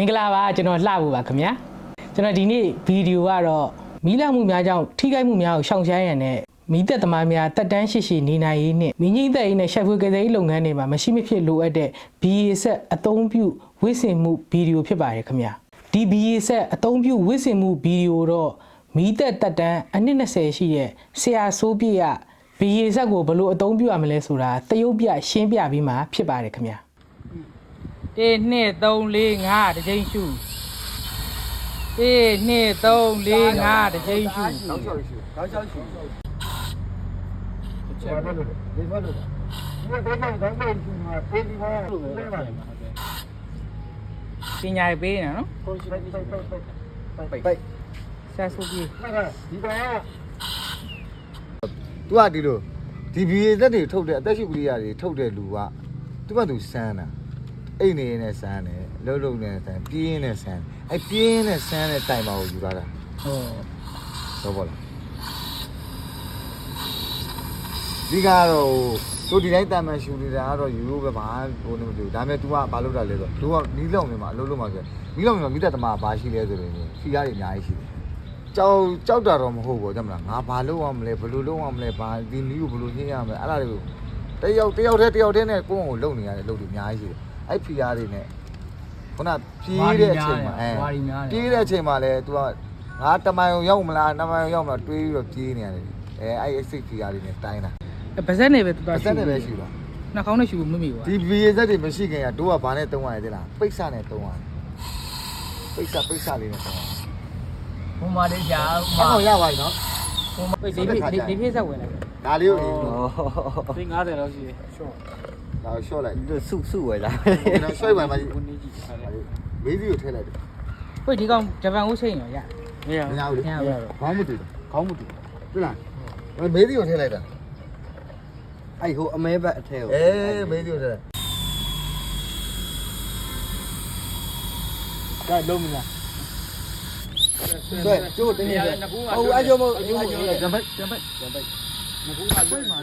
င်္ဂလာပါကျွန်တော်လှဖို့ပါခင်ဗျာကျွန်တော်ဒီနေ့ဗီဒီယိုကတော့မီးလမှုများကြောင့်ထိခိုက်မှုများကိုရှောင်ရှားရန်နဲ့မီးသက်သမားများတက်တန်းရှိရှိနေနိုင်ရေးနဲ့မင်းကြီးသက်ရေးနဲ့ရှက်ဖွေကစားရေးလုပ်ငန်းတွေမှာမရှိမဖြစ်လိုအပ်တဲ့ BA ဆက်အသုံးပြုဝစ်စင်မှုဗီဒီယိုဖြစ်ပါတယ်ခင်ဗျာဒီ BA ဆက်အသုံးပြုဝစ်စင်မှုဗီဒီယိုတော့မီးသက်တက်တန်းအနှစ်20ရှိတဲ့ဆရာဆိုးပြရ BA ဆက်ကိုဘယ်လိုအသုံးပြုရမလဲဆိုတာတရုပ်ပြရှင်းပြပြီးမှဖြစ်ပါတယ်ခင်ဗျာ 1 2 3 4 5တစ်ချိန်ရှု1 2 3 4 5တစ်ချိန်ရှုတောက်လျှောက်ရှူတောက်လျှောက်ရှူချက်ဘယ်လိုလဲဒီဘက်လိုလဲဒီဘက်ကတော့ဘယ်လိုရှူမှာပေးဒီမှာလို့ပဲပါပညာရေးပေးနေနော်ကိုရှိလိုက်လိုက်လိုက်လိုက်ပိုက်ဆရာဆိုပြီးဒီကောင်ကသူကဒီလိုဒီဘီရဲ့သက်တွေထုတ်တဲ့အသက်ရှူကလေးရာတွေထုတ်တဲ့လူကသူကသူစမ်းတာ အိတ်နေနဲ့စမ်းတယ်လှုပ်လှုပ်နဲ့စမ်းပြင်းနဲ့စမ်းအဲပြင်းနဲ့စမ်းတဲ့တိုင်ပါကိုယူလာတာဟောတော့ဘောလားဒီကတော့သူဒီတိုင်းတန်မှန်ရှူနေတာကတော့ယူလို့ပဲဘာဟိုနေမလို့ဒါပေမဲ့ तू ကဘာလုပ်တာလဲဆိုတော့ तू ကနီးလောင်နေမှာအလုပ်လုပ်မှာဆိုနီးလောင်နေမှာမိသက်သမားဘာရှိလဲဆိုရင်ဖီယားတွေအများကြီးရှိတယ်ကြောက်ကြောက်တာတော့မဟုတ်ဘူးကြမလားငါဘာလုပ်အောင်မလဲဘယ်လိုလုပ်အောင်မလဲဘာဒီနီးကိုဘယ်လိုညှိရမလဲအဲ့ဒါတွေကိုတယောက်တယောက်တည်းတယောက်တည်းနဲ့ကိုယ့်ကိုလုံနေရတယ်လုပ်လို့အများကြီးရှိတယ် အဲ့ဖီယားတွေနဲ့ခုနပြေးတဲ့အချိန်မှာအဲဝါရီများပြေးတဲ့အချိန်မှာလဲ तू ကငါတမိုင်ရောက်မလားတမိုင်ရောက်မလားတွေးပြီးတော့ပြေးနေရတယ်အဲအဲ့အစိတ်ဖီယားတွေနဲ့တိုင်းတာဗဇက်နဲ့ပဲတော်ပါတော်စက်နဲ့ပဲရှိတော့နှာခေါင်းနဲ့ရှူမမိဘူးဒီဗီရဇက်တွေမရှိခင်ကတို့ကဘာနဲ့တုံးရတယ်တဲ့လားပိတ်စနဲ့တုံးရတယ်ပိတ်စပိတ်စလေးနဲ့တုံးရတယ်ဘုံမလေးကြာဟောရပါပြီနော်ဘုံမပိတ်ဒီဒီဒီဖေးဆက်ဝင်လိုက်ဒါလေးကိုအေး သိ90လောက်ရှိတယ်ရှော့ ဒါကိုရှော့လိုက် 这素素味啦， နော်ဆွဲပါမကြီးမေးစီကိုထည့်လိုက်တယ် ပိတ်ဒီကောင်ဂျပန်ဦးချိန်ရောရမရ မရဘူးလေ မရဘူး ခေါင်းမတူ ခေါင်းမတူ တွေ့လားမေးစီကိုထည့်လိုက်တာ 哎，好，阿妹不跳。 အေးမေးစီကိုထည့်လိုက် ဒါလုံးမလား 对就等你哦，俺就没，俺就没。 ပြန်ပိတ်ပြန်ပိတ်ပြန်ပိတ်ငကူကပိတ်ပါ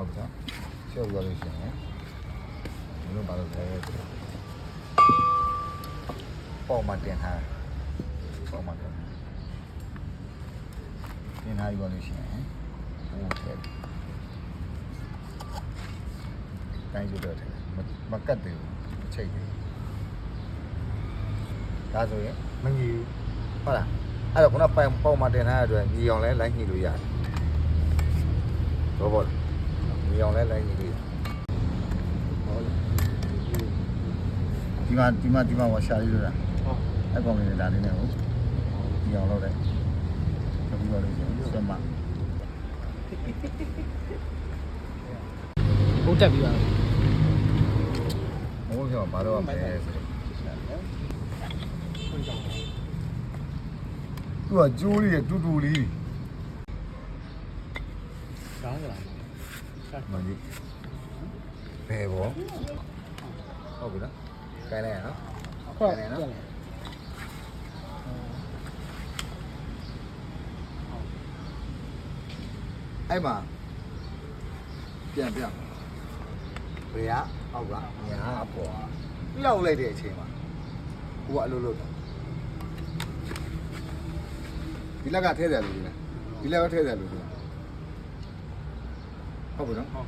လေပိတ်ပိတ်လိုက်ရှော့လိုက်ဟုတ်ကဲ့ရှော့ပြီးတော့လို့ရှိရင်ဘယ်လိုပါလို့လဲဆိုတော့ပေါ်မှာတင်ထားပေါ်မှာတင်တင်ထားပြီးတော့လို့ရှိရင်ဟိုထည့်တိုင်းယူတော့ထည့်မကတ်တယ်ချိတ်တယ်ဒါဆိုရင်မငြီဘူးဟုတ်လားအဲ့တော့ခုနပိုင်ပေါ်မှာတင်ထားတဲ့အတွက်ညီအောင်လဲလိုက်ညှိလို့ရတယ်တော့ဘော ညီအောင်လဲလိုက်ညှိလို့ရတယ်ဟုတ်ဒီမှာဒီမှာဒီမှာဝါရှာလေးလို့လားအဲ့ကောင်လေးဒါလေးနဲ့ဟုတ်ညီအောင်လုပ်လိုက်တပီတော့လို့ဆိုစမဘုတ်တက်ပြီးပါဘိုးပြောဘာလို့မလဲဆိုတော့သူကကျိုးလေးတူတူလေးကောင်းလား မကြီးဘယ်ဘောဟုတ်ပြီနော်ခိုင်းလိုက်ရနော်ဟုတ်ခိုင်းလိုက်နော်အဲ့မှာပြန်ပြန်ဘယ်ကအောက်ကညာအပေါ်လောက်လိုက်တဲ့အချိန်မှာကိုကအလိုလိုဒီလက်ကထဲတယ်လို့ဒီလားဒီလက်ကထဲတယ်လို့ဒီလား ဟုတ်ပြီနော်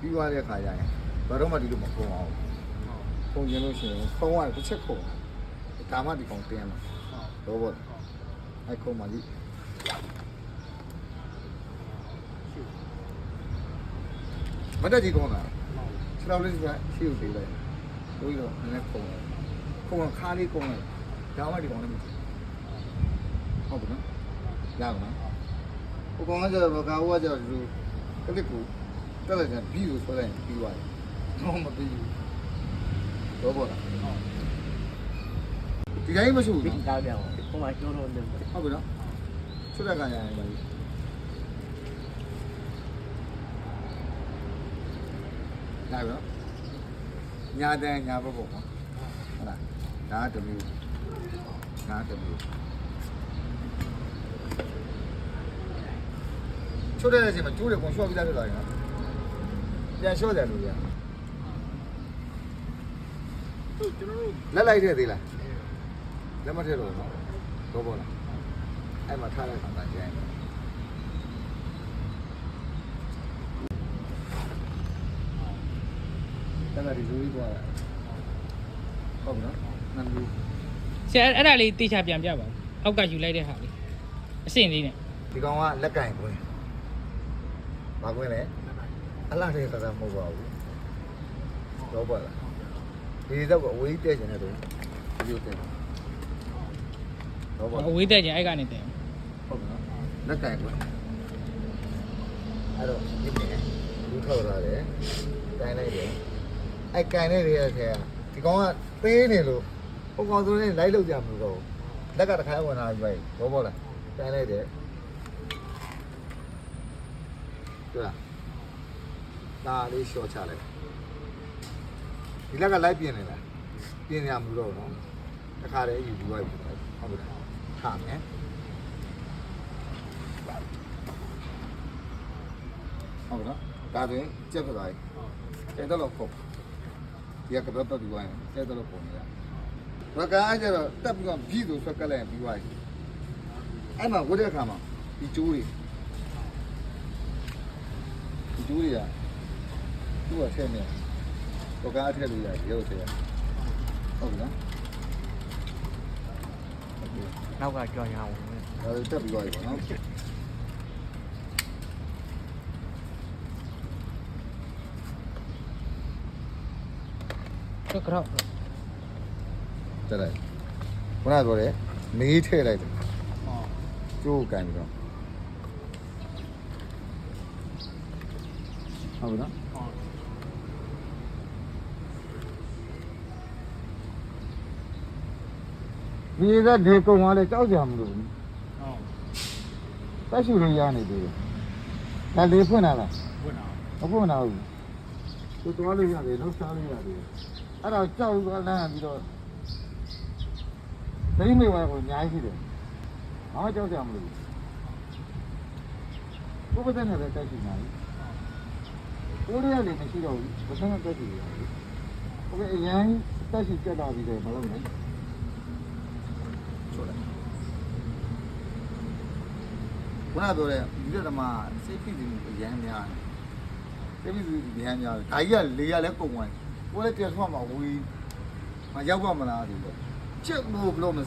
ပြီးသွားတဲ့ခါကျရင်ဘာတော့မှဒီလိုမပုံအောင်ပုံကျင်လို့ရှိရင်ပုံကတစ်ချက်ခုံဒါမှဒီကောင်တင်းမှာတော့ဘောအဲ့ခုံမှကြီးမတက်ကြီးကောင်းတာခြေတော်လေးကရှေ့ကိုပေးလိုက်တို့ပြီးတော့နည်းနည်းခုံလိုက်ခုံကခါလေးခုံလိုက်ဒါမှဒီကောင်လည်းမဟုတ်ဘူးနော်ရပါမယ်ဟိုကောင်ကကျတော့ဘာကဟိုကကျတော့ဒီလို ကလစ်ကိုတက်လိုက်တယ်ဘီကိုဆွဲလိုက်ပြီးသွားတယ်တော့မပြီးဘူးတော့ပေါ့လားဒီတိုင်းမရှိဘူးနော်ဒါပြောင်းဟိုမှာကျိုးတော့တယ်ဟုတ်ပြီနော်ဆွတ်တဲ့ကံရရင်ပါကြီးဒါပြောညာတန်ညာဘုတ်ပေါ့ဟုတ်လားဒါတမျိုးဒါတမျိုး ချွတ်တဲ့အချိန်မှာကျိုးတယ်ကုန်ရှော့ပြီးသားဖြစ်သွားရင်နော်ပြန်ရှော့တယ်လို့ရလက်လိုက်ထည့်သေးလားလက်မထည့်တော့ဘူးနော်တော့ပေါ်လားအဲ့မှာထားလိုက်တာကျန်တယ်အဲ့ဒါဒီလူကြီးသွားတာဟုတ်ပြီနော်နန်းလူဆရာအဲ့ဒါလေးတေချာပြန်ပြပါဦးအောက်ကယူလိုက်တဲ့ဟာလေးအစင်လေးနဲ့ဒီကောင်ကလက်ကင်ကွင်း ဘာကွင်းလဲအလားတဲ့သာမဟုတ်ပါဘူးတော့ပါလားဒီတော့အဝေးတက်ကျင်တဲ့တူဒီလိုတက်တော့ပါအဝေးတက်ကြအဲ့ကနေတက်ဟုတ်ကဲ့လက်ကင်ကွင်းအဲ့တော့ဒီနေ့လူထောက်လာတယ်တိုင်းလိုက်တယ်အဲ့ကန်နေရတဲ့ထဲကဒီကောင်ကသေးနေလို့ဟိုကောင်ဆိုရင်လိုက်လို့ကြမှာတော့လက်ကတစ်ခါဝင်လာပြီတော့ပေါ့လားတိုင်းလိုက်တယ် တွေ့လားဒါလေးရှော့ချလိုက်ဒီလက်ကလိုက်ပြင်နေလားပြင်ရမှာတော့နော်တစ်ခါတည်းယူပြီးသွားပြီဟုတ်ကဲ့ထားမယ်ဟုတ်ကဲ့နော်ဒါဆိုရင်ကြက်ပြသွားပြီကျဲတော့လို့ပုံဒီကကပတ်ပတ်ပြီးသွားရင်ကျဲတော့လို့ပုံနေရဘကအားကျတော့တက်ပြီးတော့ပြီဆိုဆွက်ကလိုက်ပြီးသွားပြီအဲ့မှာဝတ်တဲ့အခါမှာဒီကျိုးတွေ ဒီကျိုးတွေကသူ့ကထည့်နေဘကအားထည့်လို့ရတယ်ရုပ်ထည့်ရဟုတ်ကဲ့နော်နောက်ကကြောင်ရအောင်ဒါဆိုတက်ပြီးသွားပြီပေါ့နော်ဟုတ်ကတော့တက်လိုက်ခုနကပြောတယ်မေးထည့်လိုက်တယ်ကျိုးကန်ပြီးတော့ ဟုတ်ကဲ့နော်ဒီကဒေကုံကလည်းကြောက်ကြမလို့ဘူးတက်ရှူလေးရနေသေးတယ်ဒါလေးဖွင့်လာလားမဖွင့်လာဘူးသူသွားလို့ရတယ်လှုပ်ရှားလို့ရတယ်အဲ့တော့ကြောက်သွားလမ်းပြီးတော့သတိမေဝါကိုအများကြီးရှိတယ်ဘာမှကြောက်ကြမလို့ဘူးဘုရားနဲ့လည်းတက်ရှူနေတယ် ကိုရီးယားလည်းမရှိတော့ဘူးပစံတက်ကြည့်ရတယ်ဟုတ်ကဲ့အရင်တက်ရှိကြက်တာပြီးတယ်မလုပ်နဲ့ချိုးလိုက်ခုနပြောတဲ့ဒီလက်ဓမ္မစိတ်ဖြစ်နေအရင်များတယ်စိတ်ဖြစ်နေအရင်များတယ်ဒါကြီးကလေရလဲပုံဝင်ကိုယ်လည်းတက်ထွက်မှာဝီးမရောက်ပါမလားဒီလိုချက်လို့ဘလို့မ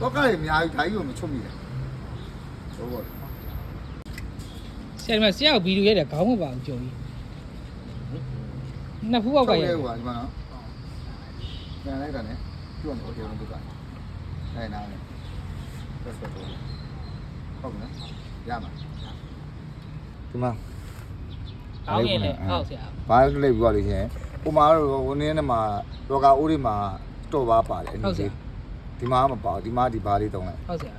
တော့ကလည်းအများကြီးဒါကြီးကိုမချွတ်မိတယ်ဟုတ်ပါဘူးဆရာမဆရာကိုဗီဒီယိုရိုက်တယ်ခေါင်းမပါဘူးကြော်ကြီး နှစ်ဖူးအောက်ကရိုက်ဟိုဒီမှာနော်ပြန်လိုက်တာနဲ့ကျွတ်တော့တယ်လို့ကအဲနားနဲ့ဆက်ဆက်တော့ဟုတ်ကဲ့ရမှာဒီမှာအောင်းရင်လေဟုတ်ဆရာဘာလို့လိုက်ပြီးသွားလို့ရှိရင်ဟိုမှာတော့ဟိုနည်းနဲ့မှာလောကအိုးတွေမှာတော့ပါပါတယ်အနည်းလေးဒီမှာမပါဘူးဒီမှာဒီဘာလေးတုံးလိုက်ဟုတ်ဆရာ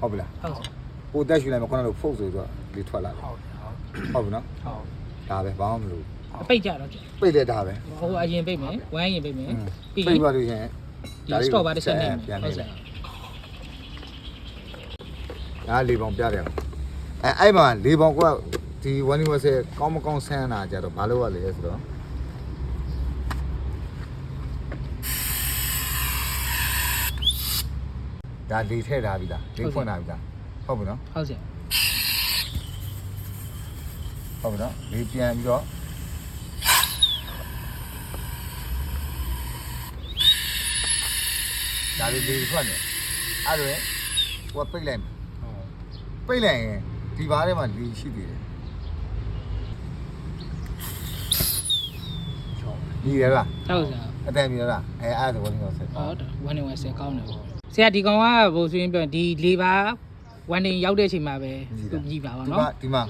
ဟုတ်ပြီလားဟုတ်ဆရာကိုတက်ရှူလိုက်မှာခုနကဖုတ်ဆိုတော့လေးထွက်လာတယ်ဟုတ်ပြီနော်ဟုတ်ဒါပဲဘာမှမလို့ အပိတ်ကြတော့ပိတ်တဲ့ဒါပဲဟိုအရင်ပိတ်မယ်ဝိုင်းရင်ပိတ်မယ်ပြီးပိတ်သွားလို့ရှိရင်ဒီ store ပါတစ်ချက်နဲ့ပြန်ဟုနေတ်ဆရာဒါလေးပေါင်ပြတယ်အဲအဲ့မှာလေးပေါင်ကဒီ1 US ကောင်းမကောင်းဆန်းတာကြတော့ဘာလို့ရလဲဆိုတော့ဒါလေးထည့်ထားပြီလားလေးဖွင့်ထားပြီလားဟုတ်ပြီနော်ဟုတ်ဆရာဟုတ်ပြီနော်လေးပြန်ပြီးတော့ ဒါလေးလေးထွက်နေအဲ့ဒါရင်ဟိုကပိတ်လိုက်မယ်ပိတ်လိုက်ရင်ဒီဘားထဲမှာလေးရှိသေးတယ်ဒီရလားဟုတ်ဆရာအတန်မြင်လားအဲအဲ့ဒါဆိုဝင်တော့ဆက်ဟုတ်တယ်ဝမ်းနေဝမ်းဆဲကောင်းတယ်ပေါ့ဆရာဒီကောင်ကဘိုးဆိုရင်ပြောဒီလေးပါဝမ်းနေရောက်တဲ့အချိန်မှာပဲသူကြည့်ပါပါဒီနော်မှာဒီမှာ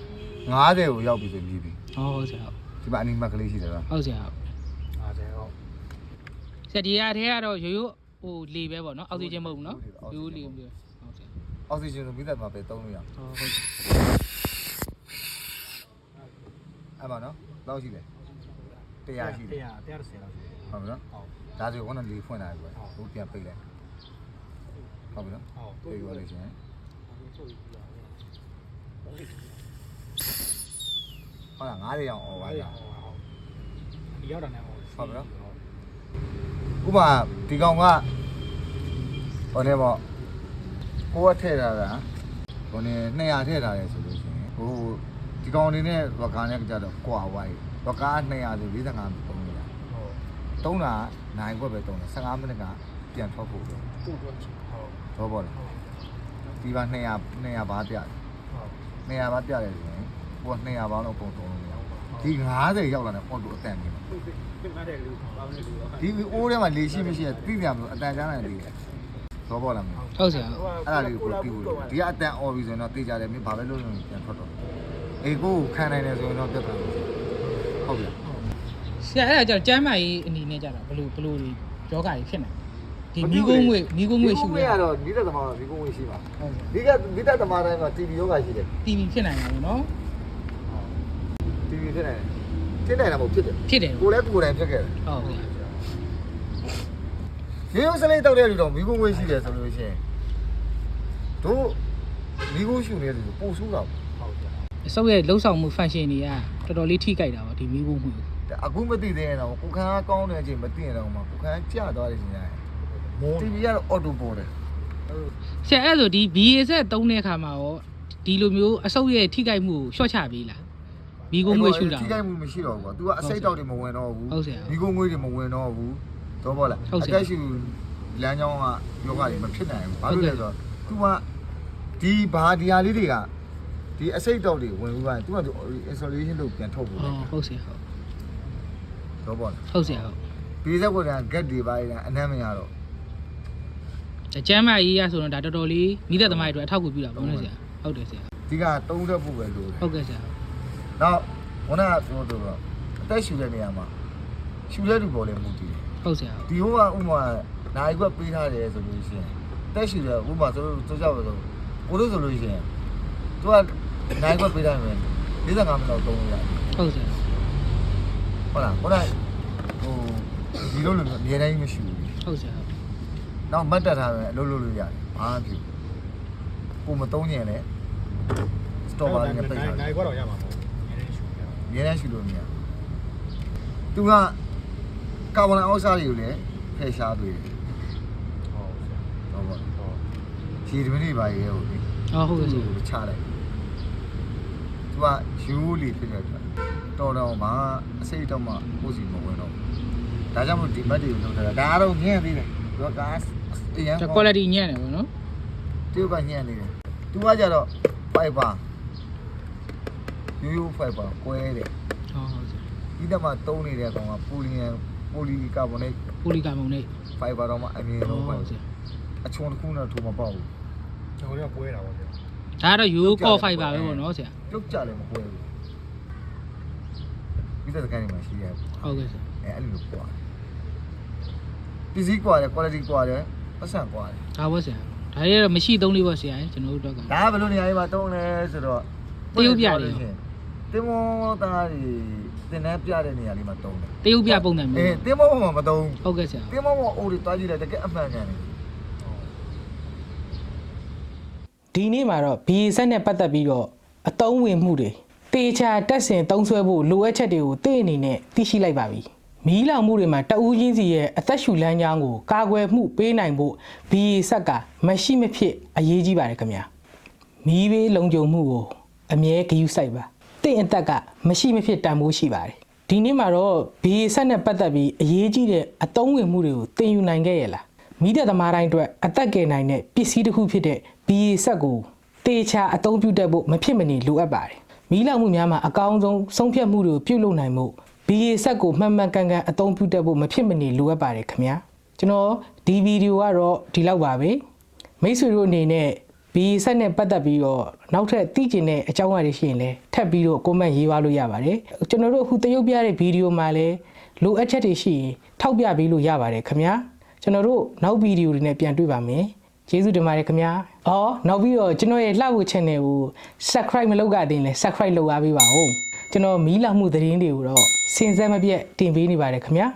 90ကိုရောက်ပြီဆိုပြီးပြီဟုတ်ဟုတ်ဆရာဒီမှာအနီမတ်ကလေးရှိတယ်လားဟုတ်ဆရာဆရာဒီရတဲ့ကတော့ရိုးရိုး ဟိုလေပဲပေါ့နော်အောက်ဆီဂျင်မဟုတ်ဘူးနော်ရိုးရိုးလေပဲဟုတ်ဆရာအောက်ဆီဂျင်ကိုမိသက်မှာပဲသုံးလို့ရအောင်ဟုတ်ဟုတ်အဲ့မှာနော်လောက်ရှိတယ်100ရှိတယ်100 130လောက်ရှိတယ်ဟုတ်ပြီနော်ဒါဆိုခုနလေးဖွင့်လာပြီပဲဟိုပြန်ပိတ်လိုက်ဟုတ်ပြီနော်ဟုတ်ပြေပြောလို့ရှိရင်ဟုတ်လား90ရောင်អော်ပါလားဒီရောက်တာနဲ့ဟုတ်ဟုတ်ပြီနော် ဥပမာဒီကောင်ကဟိုနေပေါ့ကိုကထည့်ထားတာဟိုနေ200ထည့်ထားတယ်ဆိုလို့ရှိရင်ဟိုဒီကောင်အနေနဲ့ဝကာနဲ့ကြတော့ကွာဝိုင်းဝကာ200ဆို45ပုံနေတာတုံးတာနိုင်ခွက်ပဲတုံးတယ်15မိနစ်ကပြန်ထွက်ဖို့ပဲတူတူဟုတ်တော့ပေါ့လေဒီပါ200 200ဘားပြတယ်200ဘားပြတယ်ဆိုရင်ဟိုက200ဘားလောက်ပုံတုံးလို့ရဒီ90ရောက်လာတယ်အော်တိုအတန်နေ မှာပြင်မဲ့တဲ့လူပေါင်းတဲ့လူတော့ဒီအိုးထဲမှာလေရှိမရှိတိကျမလို့အတန်ကြားနိုင်တယ်တော့ပေါ့လားမင်းဟုတ်ဆရာဟုတ်အဲ့ဒါလေးကိုတီးဖို့ဒီကအတန်អော်ပြီဆိုရင်တော့တေးကြတယ်မင်းဘာပဲလုပ်လို့ပြန်ထွက်တော့အေကိုခံနိုင်တယ်ဆိုရင်တော့ပြတ်တာဟုတ်ပြီဆရာအဲ့ဒါကြတော့ကျမ်းမာရေးအနေနဲ့ကြတာဘလို့ဘလို့ဒီယောဂါကြီးဖြစ်နေဒီမိကုံးငွေမိကုံးငွေရှူမိရကုံးငွေကတော့ဒီတက်သမားကမိကုံးငွေရှိပါဟုတ်ဆရာဒီကဒီတက်သမားတိုင်းမှာ TV ယောဂရှိတယ်တီဗီဖြစ်နိုင်တာပေါ့နော် TV ဖြစ်နေတယ် ဖြစ်နေတာမဟုတ်ဖြစ်တယ်ဖြစ်တယ်ကိုလည်းကိုယ်တိုင်ဖြစ်ခဲ့တယ်ဟုတ်ကဲ့ရေရုံစလေးတောက်တဲ့လူတော့မိကုံးငွေရှိတယ်ဆိုလို့ရှိရင်တို့မိကုံးရှူနေတဲ့လူပို့ဆိုးတာဟုတ်ကြအစုပ်ရဲ့လှုပ်ဆောင်မှု function တွေကတော်တော်လေးထိကြိုက်တာပါဒီမိကုံးငွေကိုအခုမသိသေးရင်တော့ကိုခန်းကောင်းတဲ့အချိန်မသိရင်တော့မှကိုခန်းကျသွားတယ်ရှင်ရတယ်မိုး TV ကတော့ auto ပေါ်တယ်ဆရာအဲ့ဆိုဒီ BA ဆက်သုံးတဲ့အခါမှာရောဒီလိုမျိုးအစုပ်ရဲ့ထိကြိုက်မှုကိုရှော့ချပေးလား မိကုံးငွေရှူတာ ထိခိုက်မှုမရှိတော့ဘူးကွာ तू ကအစိတ်တောက်တွေမဝင်တော့ဘူး ဟုတ်ဆရာ ဒီကုန်းငွေတွေမဝင်တော့ဘူးတော့ပေါ့လား ဟုတ်ဆရာ အသက်ရှူလမ်းကြောင်းကယောဂတွေမဖြစ်နိုင်ဘူးဘာလို့လဲဆိုတော့ तू ကဒီဘာဒီဟာလေးတွေကဒီအစိတ်တောက်တွေဝင်ပြီးသွားရင် तू က तू installation လုပ်ပြန်ထုတ်ဖို့ အော်ဟုတ်ဆရာဟုတ် တော့ပေါ့လား ဟုတ်ဆရာဟုတ် ပြေးသက်ပေါ်က get တွေပါရင်အနမ်းမရတော့ အကျမ်းမာရေးရဆိုတော့ဒါတော်တော်လေးမိသက်သမားတွေအတွက်အထောက်အကူပြုတာပေါ့နော်ဆရာဟုတ်တယ်ဆရာ ဒီကတုံးသက်ဖို့ပဲလိုတယ် ဟုတ်ကဲ့ဆရာ နောက်ခုနကပြောတော့အသက်ရှူတဲ့နေရာမှာရှူတဲ့လူပေါ်လည်းမူတည်တယ်ဟုတ်ဆရာဒီဟိုကဥမာနိုင်ခွက်ပေးထားတယ်ဆိုလို့ရှိရင်တက်ရှိတယ်ဥမာဆိုလို့ဆိုကြပါတော့ကိုလို့ဆိုလို့ရှိရင်သူကနိုင်ခွက်ပေးထားမယ်45မိနစ်တော့သုံးရတယ်ဟုတ်ဆရာဟုတ်လားဟုတ်လားဟိုဒီလိုလိုအများတိုင်းမရှိဘူးဟုတ်ဆရာဟုတ်နောက်မတ်တက်ထားမယ်အလုပ်လုပ်လို့ရတယ်ဘာမှဖြစ်ကိုမသုံးညင်လဲစတော့ပါနဲ့ပိတ်ထားတယ်နိုင်ခွက်တော့ရမှာမဟုတ်ဘူးနည်းနည်းရှူပြ အများတိုင်းရှိလို့မရသူကကာဗွန်အောက်ဆိုက်တွေကိုလည်းဖယ်ရှားပေးတယ်ဟုတ်ဆရာဟုတ်ပါဟုတ်ခြေတမင်းတွေပါရဲဟုတ်ပြီအော်ဟုတ်ကဲ့ဆရာကိုချလိုက်သူကယူလီဖြစ်တဲ့အတွက်တော်တော်မှအစိတ်တော့မှကိုယ်စီမဝင်တော့ဘူးဒါကြောင့်မို့ဒီဘက်တွေကိုလုပ်ထားတာဒါကတော့ညံ့သေးတယ်သူကကားအရင်ဒါ quality ညံ့တယ်ပေါ့နော်သူကညံ့နေတယ်သူကကြတော့ fiber ရိုးရိုး fiber ကွဲတယ်ဟုတ်ဟုတ်ဆရာဒီတက်မှာတုံးနေတဲ့ကောင်ကပူလီယန်ပိုလီကာဗွန်နိတ်ပိုလီကာမုန်နဲ့ fiber တော့မှအမြင်ဟုတ်ဆုံးပဲဟုတ်ဆရာအချွန်တစ်ခုနဲ့ထိုးမပေါက်ဘူးကျွန်တော်ကပွဲတာပေါ့ဆရာဒါကတော့ yo core fiber ပဲပေါ့နော်ဆရာပြုတ်ကြလည်းမကွဲဘူးဒီတက်ကန်နေမှာရှိရတယ်ဟုတ်ကဲ့ဆရာအဲအဲ့လိုမျိုးကွာပစ္စည်းကွာတယ် quality ကွာတယ်ပတ်စံကွာတယ်ဒါပေါ့ဆရာဒါတွေကတော့မရှိသုံးလေးပေါ့ဆရာကျွန်တော်တို့တော့ကဒါကဘယ်လိုနေရာတွေမှာတုံးလဲဆိုတော့တရုတ်ပြတယ် တင်မောသားတွေတင်နှန်းပြတဲ့နေရာလေးမှာတုံးတယ်တရုတ်ပြပုံစံအေးမျိုးတင်မောပေါ်မှာမတုံးဟုတ်ကဲ့ဆရာတင်မောပေါ်အိုးတွေတွားကြည့်လိုက်တကယ်အမှန်ကန်တယ် ဒီနေ့မှာတော့ BA ဆက်နဲ့ပတ်သက်ပြီးတော့အတုံးဝင်မှုတွေတေချာတက်ဆင်တုံးဆွဲဖို့လိုအပ်ချက်တွေကိုသိအနေနဲ့သိရှိလိုက်ပါပြီမီးလောင်မှုတွေမှာတဦးချင်းစီရဲ့အသက်ရှူလမ်းကြောင်းကိုကာကွယ်မှုပေးနိုင်ဖို့ BA ဆက်ကမရှိမဖြစ်အရေးကြီးပါတယ်ခင်ဗျာမီးဘေးလုံခြုံမှုကိုအမြဲဂရုစိုက်ပါ တင့်အသက်ကမရှိမဖြစ်တန်ဖိုးရှိပါတယ်ဒီနေ့မှာတော့ BA ဆက်နဲ့ပတ်သက်ပြီးအရေးကြီးတဲ့အတုံးဝင်မှုတွေကိုသင်ယူနိုင်ခဲ့ရလားမိတဲ့သမားတိုင်းအတွက်အသက်ကယ်နိုင်တဲ့ပစ္စည်းတစ်ခုဖြစ်တဲ့ BA ဆက်ကိုတေချာအသုံးပြုတတ်ဖို့မဖြစ်မနေလိုအပ်ပါတယ်။မီးလောင်မှုများမှာအကောင်းဆုံးဆုံးဖြတ်မှုတွေကိုပြုလုပ်နိုင်မှု BA ဆက်ကိုမှန်မှန်ကန်ကန်အသုံးပြုတတ်ဖို့မဖြစ်မနေလိုအပ်ပါတယ်ခင်ဗျာ။ကျွန်တော်ဒီဗီဒီယိုကတော့ဒီလောက်ပါပဲ။မိတ်ဆွေတို့အနေနဲ့ BA ဆက်နဲ့ပတ်သက်ပြီးတော့နောက်ထပ်သိကျင်တဲ့အကြောင်းအရာတွေရှိရင်လည်းထပ်ပြီးတော့ comment ရေးပါလို့ရပါတယ်။ကျွန်တော်တို့အခုတရုပ်ပြတဲ့ဗီဒီယိုမှာလည်းလိုအပ်ချက်တွေရှိရင်ထောက်ပြပေးလို့ရပါတယ်ခင်ဗျာ။ကျွန်တော်တို့နောက်ဗီဒီယိုတွေနဲ့ပြန်တွေ့ပါမယ်ကျေးဇူးတင်ပါတယ်ခင်ဗျာအော်နောက်ပြီးတော့ကျွန်တော်ရဲ့လှဖို့ channel ကို subscribe မလုပ်ကြသေးရင်လည်း subscribe လုပ်အားပေးပါဦးကျွန်တော်မီးလောင်မှုသတင်းတွေကိုတော့စင်စက်မပြတ်တင်ပေးနေပါတယ်ခင်ဗျာ